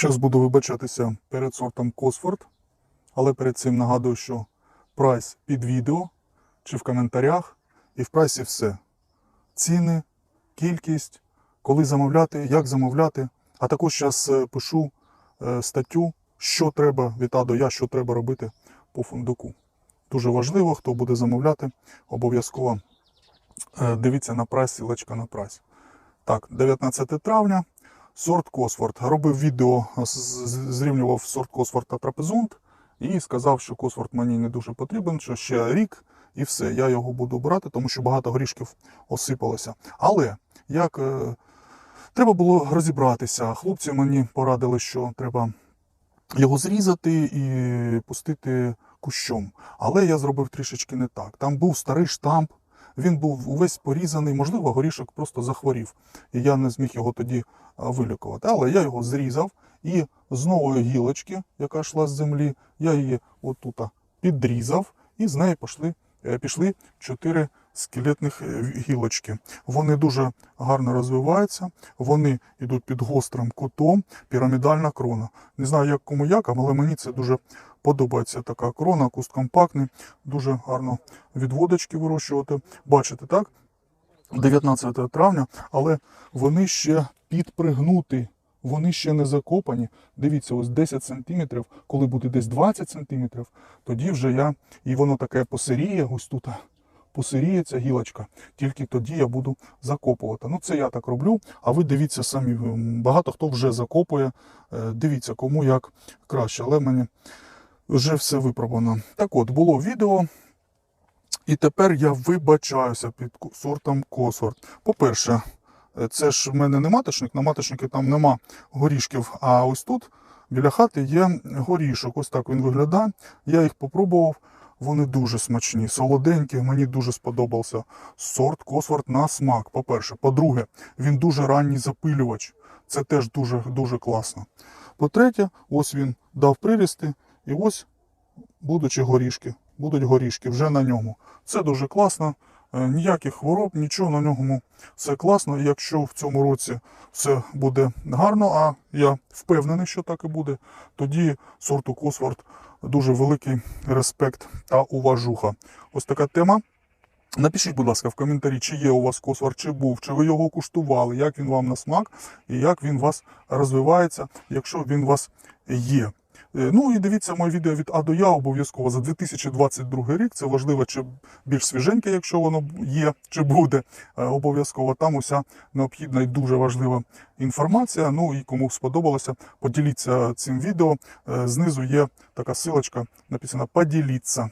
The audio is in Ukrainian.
Зараз буду вибачатися перед сортом Косфорд, але перед цим нагадую, що прайс під відео чи в коментарях, і в прайсі все. Ціни, кількість, коли замовляти, як замовляти. А також зараз пишу е, статтю, що треба від А до Я, що треба робити по фундуку. Дуже важливо, хто буде замовляти, обов'язково е, дивіться на прайс, сілочка на прайс. Так, 19 травня. Сорт Косфорд. Робив відео, зрівнював сорт Косфорд та трапезунт і сказав, що Косфорд мені не дуже потрібен, що ще рік і все. Я його буду брати, тому що багато горішків осипалося. Але як е, треба було розібратися, хлопці мені порадили, що треба його зрізати і пустити кущом. Але я зробив трішечки не так. Там був старий штамп, він був увесь порізаний, можливо, горішок просто захворів. І я не зміг його тоді вилікувати. Але я його зрізав і з нової гілочки, яка йшла з землі, я її отут підрізав, і з неї пішли, пішли чотири скелетних е, гілочки. Вони дуже гарно розвиваються, вони йдуть під гострим кутом, пірамідальна крона. Не знаю, як кому як, але мені це дуже подобається така крона, куст компактний, дуже гарно відводочки вирощувати. Бачите, так? 19 травня, але вони ще підпригнуті, вони ще не закопані. Дивіться, ось 10 сантиметрів, коли буде десь 20 сантиметрів, тоді вже я, і воно таке посиріє, ось тут посиріє ця гілочка, тільки тоді я буду закопувати. Ну, це я так роблю, а ви дивіться самі, багато хто вже закопує, Е, дивіться, кому як краще, але мені вже все випробовано. Так от, було відео. І тепер я вибачаюся під сортом Косорт. По-перше, це ж в мене не маточник, на маточники там нема горішків, а ось тут біля хати є горішок. Ось так він виглядає. Я їх попробував. Вони дуже смачні, солоденькі, мені дуже сподобався сорт Косворт на смак. По-перше. По-друге, він дуже ранній запилювач. Це теж дуже, дуже класно. По-третє, ось він дав прирісти, і ось будучи горішки, будуть горішки вже на ньому. Це дуже класно. Е, Ніяких хвороб, нічого на ньому. Все класно. Якщо в цьому році все буде гарно, а я впевнений, що так і буде, тоді сорту Косворт дуже великий респект та уважуха. Ось така тема. Напишіть, будь ласка, в коментарі, чи є у вас косвар, чи був, чи ви його куштували, як він вам на смак і як він вас розвивається, якщо він у вас є. Е, Ну і дивіться моє відео від А до Я обов'язково за 2022 рік. Це важливо, чи більш свіженьке, якщо воно є, чи буде. Е, Обов'язково там уся необхідна і дуже важлива інформація. Ну і кому сподобалося, поділіться цим відео. Е, Знизу є така силочка, написана «Поділіться».